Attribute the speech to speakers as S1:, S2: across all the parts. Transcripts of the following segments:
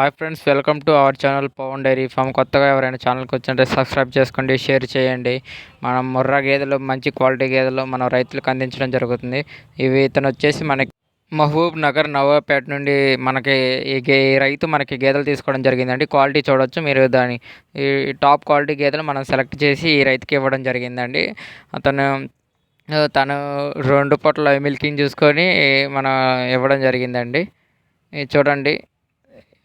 S1: Hi friends welcome to our channel Pavan dairy farm కొత్తగా ఎవరైనా ఛానల్కి వచ్చింటే సబ్స్క్రైబ్ చేసుకోండి షేర్ చేయండి. మనం ముర్రా గేదెలు మంచి క్వాలిటీ గేదెలు మనం రైతులకు అందించడం జరుగుతుంది. ఇవి ఇతను వచ్చేసి మనకి మహబూబ్ నగర్ నవాబ్పేట నుండి మనకి ఈ గే రైతు మనకి గేదెలు తీసుకోవడం జరిగిందండి. క్వాలిటీ చూడొచ్చు మీరు దాని ఈ టాప్ క్వాలిటీ గేదెలు మనం సెలెక్ట్ చేసి ఈ రైతుకి ఇవ్వడం జరిగిందండి. అతను తను రెండు పూటల మిల్కింగ్ చూసుకొని మనం ఇవ్వడం జరిగిందండి. ఇది చూడండి.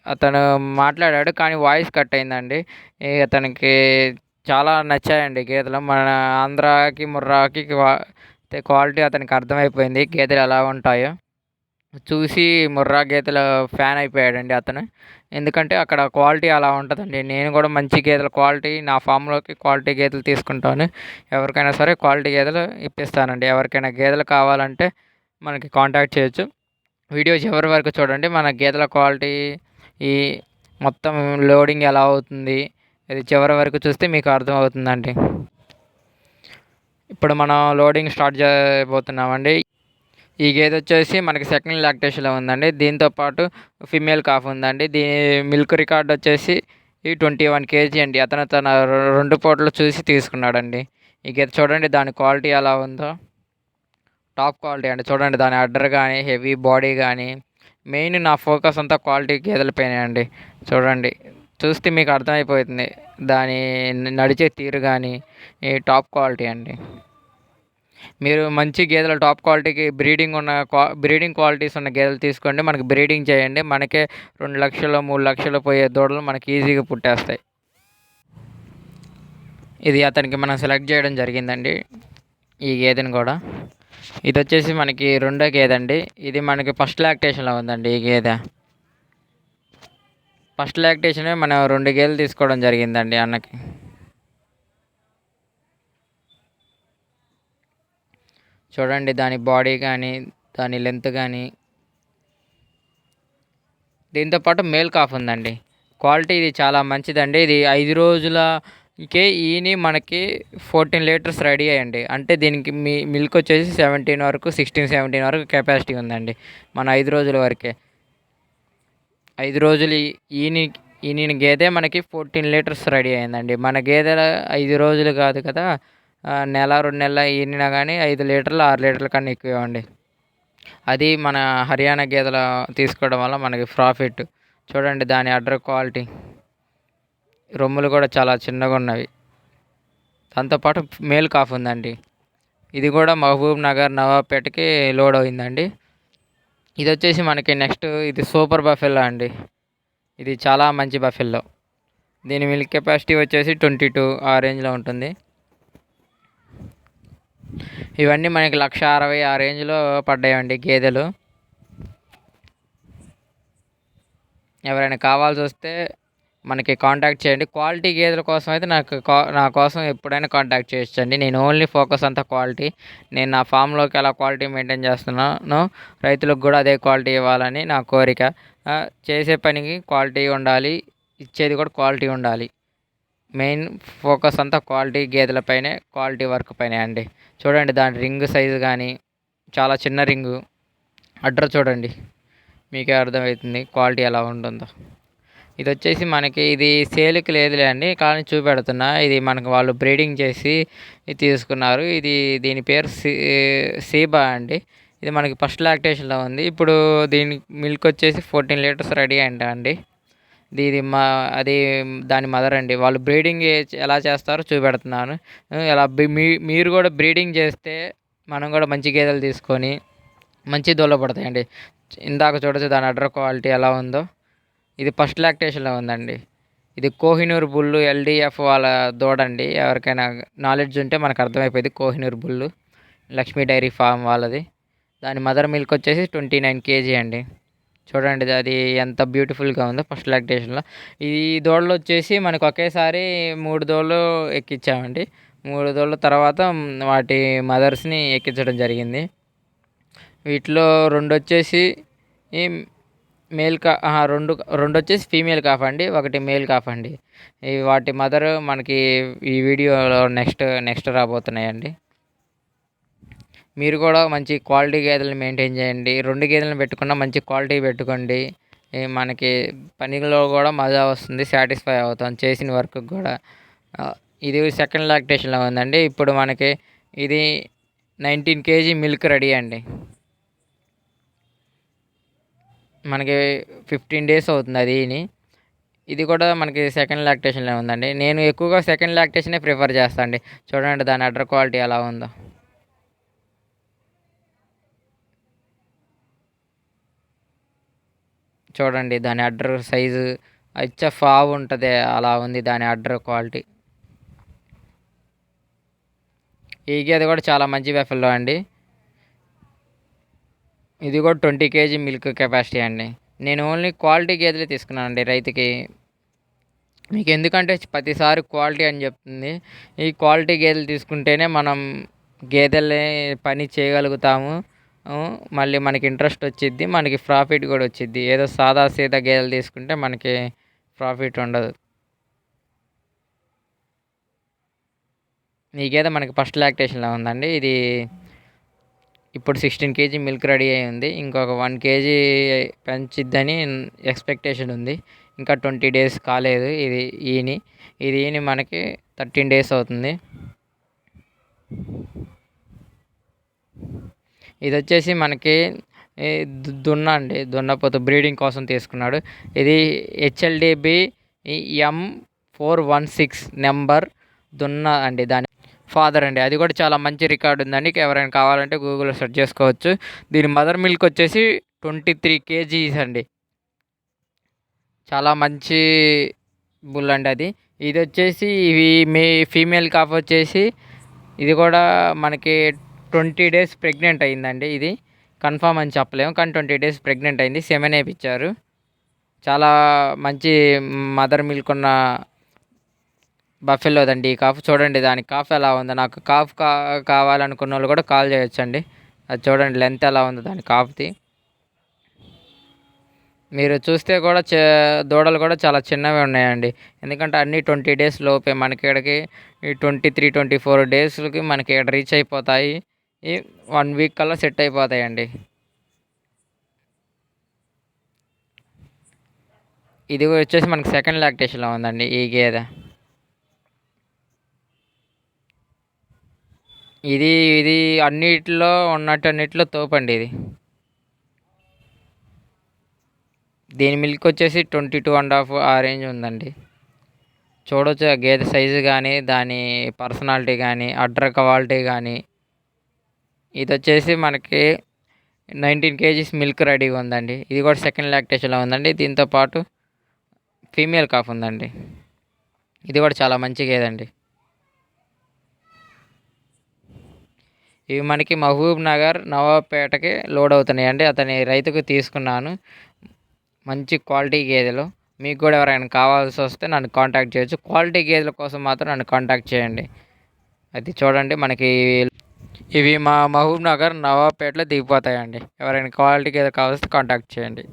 S1: అతను మాట్లాడాడు కానీ వాయిస్ కట్ అయిందండి. అతనికి చాలా నచ్చాయండి గేదెలు. మన ఆంధ్రాకి ముర్రాకి క్వాలిటీ అతనికి అర్థమైపోయింది. గేదెలు ఎలా ఉంటాయో. చూసి ముర్రా గేదెల ఫ్యాన్ అయిపోయాడండి అతను. ఎందుకంటే అక్కడ క్వాలిటీ అలా ఉంటుందండి. నేను కూడా మంచి గేదెల క్వాలిటీ నా ఫామ్లోకి క్వాలిటీ గేదెలు తీసుకుంటాను. ఎవరికైనా సరే క్వాలిటీ గేదెలు ఇప్పిస్తానండి. ఎవరికైనా గేదెలు కావాలంటే మనకి కాంటాక్ట్ చేయొచ్చు. వీడియో చివరి వరకు చూడండి. మన గేదెల క్వాలిటీ ఈ మొత్తం లోడింగ్ ఎలా అవుతుంది? ఇది చివరి వరకు చూస్తే మీకు అర్థమవుతుందండి. ఇప్పుడు మనం లోడింగ్ స్టార్ట్ చేయబోతున్నామండి. ఈ గేదె వచ్చేసి మనకి సెకండ్ లాక్టేషన్లో ఉందండి. దీంతో పాటు ఫిమేల్ కాఫ్ ఉందండి. దీని మిల్క్ రికార్డ్ వచ్చేసి ఈ ట్వంటీ వన్ కేజీ అండి. అతను తన రెండు పూటలు చూసి తీసుకున్నాడండి. ఈ గేదె చూడండి దాని క్వాలిటీ ఎలా ఉందో. టాప్ క్వాలిటీ అండి. చూడండి దాని అడ్డర్ కానీ హెవీ బాడీ కానీ మెయిన్ నా ఫోకస్ అంతా క్వాలిటీ గేదెలపైనే అండి. చూడండి. చూస్తే మీకు అర్థమైపోతుంది. దాని నడిచే తీరు కానీ ఈ టాప్ క్వాలిటీ అండి. మీరు మంచి గేదెలు టాప్ క్వాలిటీకి బ్రీడింగ్ ఉన్న క్వా బ్రీడింగ్ క్వాలిటీస్ ఉన్న గేదెలు తీసుకోండి. మనకి బ్రీడింగ్ చేయండి. మనకే రెండు లక్షలు మూడు లక్షలు పోయే దూడలు మనకి ఈజీగా పుట్టేస్తాయి. ఇది అతనికి మనం సెలెక్ట్ చేయడం జరిగిందండి. ఈ గేదెని కూడా. ఇది వచ్చేసి మనకి రెండో గేదె అండి ఇది మనకి ఫస్ట్ లాక్టేషన్లో ఉందండి ఈ గేదె. ఫస్ట్ లాక్టేషనే మనం రెండు గేదెలు తీసుకోవడం జరిగిందండి అన్నకి. చూడండి దాని బాడీ కానీ దాని లెంత్ కానీ దీంతోపాటు మేల్ కాఫ్ ఉందండి. క్వాలిటీ ఇది చాలా మంచిదండి. ఇది ఐదు రోజుల ఇంకే ఈని మనకి ఫోర్టీన్ లీటర్స్ రెడీ అయ్యండి. అంటే దీనికి మీ మిల్క్ వచ్చేసి సెవెంటీన్ వరకు సిక్స్టీన్ సెవెంటీన్ వరకు కెపాసిటీ ఉందండి మన ఐదు రోజుల వరకే. ఐదు రోజులు ఈ- ఈని ఈనిన గేదె మనకి ఫోర్టీన్ లీటర్స్ రెడీ అయిందండి మన గేదె ఐదు రోజులు కాదు కదా నెల రెండు నెలల ఈనినా కానీ ఐదు లీటర్లు ఆరు లీటర్ల కన్నా ఎక్కువ ఇవ్వండి అది మన హర్యానా గేదెలు తీసుకోవడం వల్ల మనకి ప్రాఫిట్. చూడండి దాని అడ్ర క్వాలిటీ. రొమ్ములు కూడా చాలా చిన్నగా ఉన్నవి. దాంతోపాటు మేల్ కాఫ్ ఉందండి. ఇది కూడా మహబూబ్ నగర్ నవాబ్పేటకి లోడ్ అయిందండి. ఇది వచ్చేసి మనకి నెక్స్ట్ ఇది సూపర్ బఫెల్లో అండి. ఇది చాలా మంచి బఫెల్లో. దీని మిల్క్ కెపాసిటీ వచ్చేసి ట్వంటీ టూ ఆ రేంజ్లో ఉంటుంది. ఇవన్నీ మనకి లక్ష అరవై ఆ రేంజ్లో పడ్డాయండి గేదెలు. ఎవరైనా కావాల్సి వస్తే మనకి కాంటాక్ట్ చేయండి. క్వాలిటీ గేదెల కోసం అయితే నాకు కా- నా కోసం ఎప్పుడైనా కాంటాక్ట్ చేయొచ్చండి నేను ఓన్లీ ఫోకస్ అంతా క్వాలిటీ నేను నా ఫామ్లోకి ఎలా క్వాలిటీ మెయింటైన్ చేస్తున్నానో రైతులకు కూడా అదే క్వాలిటీ ఇవ్వాలని నా కోరిక. చేసే పనికి క్వాలిటీ ఉండాలి. ఇచ్చేది కూడా క్వాలిటీ ఉండాలి. మెయిన్ ఫోకస్ అంతా క్వాలిటీ గేదెలపైనే క్వాలిటీ వర్క్ పైనే అండి. చూడండి దాని రింగ్ సైజు కానీ చాలా చిన్న రింగు అడ్రస్ చూడండి. మీకే అర్థమవుతుంది క్వాలిటీ ఎలా ఉంటుందో. ఇది వచ్చేసి మనకి ఇది సేల్కి లేదులే అండి కానీ చూపెడుతున్నా. ఇది మనకు వాళ్ళు బ్రీడింగ్ చేసి తీసుకున్నారు. ఇది దీని పేరు సీ సీబా అండి. ఇది మనకి ఫస్ట్ లాక్టేషన్లో ఉంది. ఇప్పుడు దీని మిల్క్ వచ్చేసి ఫోర్టీన్ లీటర్స్ రెడీ అంట అండి. ఇది మా అది దాని మదర్ అండి. వాళ్ళు బ్రీడింగ్ ఎలా చేస్తారో చూపెడుతున్నాను. ఎలా మీ మీరు కూడా బ్రీడింగ్ చేస్తే మనం కూడా మంచి గేదెలు తీసుకొని మంచి దొల్ల పడతాయండి. ఇందాక చూడొచ్చు దాని అడ్ర క్వాలిటీ ఎలా ఉందో. ఇది ఫస్ట్ లాక్టేషన్లో ఉందండి. ఇది కోహినూర్ బుల్లు ఎల్డిఎఫ్ వాళ్ళ దూడండి. ఎవరికైనా నాలెడ్జ్ ఉంటే మనకు అర్థమైపోయింది Kohinoor bull Lakshmi dairy farm వాళ్ళది. దాని మదర్ మిల్క్ వచ్చేసి ట్వంటీ నైన్ కేజీ అండి. చూడండి అది ఎంత బ్యూటిఫుల్గా ఉందో ఫస్ట్ లాక్టేషన్లో. ఈ దూడలు వచ్చేసి మనకు ఒకేసారి మూడు దూడలు ఎక్కించామండి మూడు దూడల తర్వాత వాటి మదర్స్ని ఎక్కించడం జరిగింది. వీటిలో రెండు వచ్చేసి మేల్ కా రెండు రెండు వచ్చేసి ఫీమేల్ కాఫ్ అండి ఒకటి మేల్ కాఫ్ అండి ఈ వాటి మదర్ మనకి ఈ వీడియోలో నెక్స్ట్ నెక్స్ట్ రాబోతున్నాయండి. మీరు కూడా మంచి క్వాలిటీ గేదెలను మెయింటైన్ చేయండి. రెండు గేదెలను పెట్టుకున్నా మంచి క్వాలిటీ పెట్టుకోండి. మనకి పనిలో కూడా మజా వస్తుంది సాటిస్ఫై అవుతాం చేసిన వర్క్ కూడా. ఇది సెకండ్ లాక్టేషన్లో ఉందండి. ఇప్పుడు మనకి ఇది నైన్టీన్ కేజీ మిల్క్ రెడీ అండి. మనకి ఫిఫ్టీన్ డేస్ అవుతుంది అది ఇది కూడా మనకి సెకండ్ లాక్టేషన్లో ఉందండి. నేను ఎక్కువగా సెకండ్ లాక్టేషనే ప్రిఫర్ చేస్తాను అండి. చూడండి దాని అడ్డర్ క్వాలిటీ ఎలా ఉందో. చూడండి దాని అడ్డర్ సైజు అచ్చ ఫావ్ ఉంటుంది అలా ఉంది దాని అడ్డర్ క్వాలిటీ ఈ గేదె కూడా చాలా మంచి వెఫల్లో అండి. ఇది కూడా ట్వంటీ కేజీ మిల్క్ కెపాసిటీ అండి. నేను ఓన్లీ క్వాలిటీ గేదెలే తీసుకున్నానండి రైతుకి. మీకు ఎందుకంటే ప్రతిసారి క్వాలిటీ అని చెప్తుంది. ఈ క్వాలిటీ గేదెలు తీసుకుంటేనే మనం గేదెల్ని పని చేయగలుగుతాము. మళ్ళీ మనకి ఇంట్రెస్ట్ వచ్చిద్ది మనకి ప్రాఫిట్ కూడా వచ్చిద్ది. ఏదో సాదా సీదా గేదెలు తీసుకుంటే మనకి ప్రాఫిట్ ఉండదు. ఈ గేదె మనకి ఫస్ట్ లాక్టేషన్లో ఉందండి. ఇది ఇప్పుడు సిక్స్టీన్ కేజీ మిల్క్ రెడీ అయి ఉంది. ఇంకొక వన్ కేజీ పెంచిద్దని ఎక్స్పెక్టేషన్ ఉంది. ఇంకా ట్వంటీ డేస్ కాలేదు ఇది ఈని. ఇది ఈని మనకి థర్టీన్ డేస్ అవుతుంది. ఇది వచ్చేసి మనకి దున్న అండి. దున్నపోతు బ్రీడింగ్ కోసం తీసుకున్నాడు. ఇది HLDB M four one six number దున్న అండి. దాని ఫాదర్ అండి. అది కూడా చాలా మంచి రికార్డు ఉందండి. ఎవరైనా కావాలంటే గూగుల్లో సెర్చ్ చేసుకోవచ్చు. దీని మదర్ మిల్క్ వచ్చేసి ట్వంటీ త్రీ కేజీస్ అండి. చాలా మంచి బుల్ అండి అది. ఇది వచ్చేసి ఇవి మీ ఫీమేల్ కాఫ్ వచ్చేసి ఇది కూడా మనకి ట్వంటీ డేస్ ప్రెగ్నెంట్ అయిందండి ఇది. కన్ఫామ్ అని చెప్పలేము కానీ ట్వంటీ డేస్ ప్రెగ్నెంట్ అయింది. సెమెన్ వేయించారు చాలా మంచి మదర్ మిల్క్ ఉన్న బఫెలోదండి ఈ కాఫ్ చూడండి దాని కాఫ్ ఎలా ఉందో. నాకు కాఫ్ కా కావాలనుకున్న వాళ్ళు కూడా కాల్ చేయొచ్చండి. అది చూడండి లెంత్ ఎలా ఉందో దాని కాఫ్ది. మీరు చూస్తే కూడా చే దూడలు కూడా చాలా చిన్నవి ఉన్నాయండి. ఎందుకంటే అన్ని ట్వంటీ డేస్ లోపే మనకి ఇక్కడికి ఈ ట్వంటీ త్రీ ట్వంటీ ఫోర్ డేస్కి మనకి ఇక్కడ రీచ్ అయిపోతాయి. ఈ వన్ వీక్ కల్లా సెట్ అయిపోతాయండి. ఇది వచ్చేసి మనకి సెకండ్ లాక్టేషన్లో ఉందండి ఈ గేదె. ఇది ఇది అన్నిటిలో ఉన్నట్టు అన్నిటిలో తోపండి ఇది. దీని మిల్క్ వచ్చేసి ట్వంటీ టూ అండ్ హాఫ్ ఆ రేంజ్ ఉందండి. చూడవచ్చు గేదె సైజు కానీ దాని పర్సనాలిటీ కానీ అడ్ర క్వాలిటీ కానీ ఇది వచ్చేసి మనకి నైన్టీన్ కేజీస్ మిల్క్ రెడీగా ఉందండి. ఇది కూడా సెకండ్ లాక్టేషన్లో ఉందండి. దీంతో పాటు ఫీమేల్ కాఫ్ ఉందండి. ఇది కూడా చాలా మంచి గేదండి. ఇవి మనకి మహబూబ్ నగర్ నవాబ్పేటకి లోడ్ అవుతున్నాయి. అండి అతని రైతుకు తీసుకున్నాను. మంచి క్వాలిటీ గేదెలు. మీకు కూడా ఎవరైనా కావాల్సి వస్తే నన్ను కాంటాక్ట్ చేయొచ్చు. క్వాలిటీ గేదెల కోసం మాత్రం నన్ను కాంటాక్ట్ చేయండి. అది చూడండి మనకి ఇవి మా మహబూబ్ నగర్ నవాబ్పేటలో దిగిపోతాయండి. ఎవరైనా క్వాలిటీ గేదె కావాల్సి కాంటాక్ట్ చేయండి.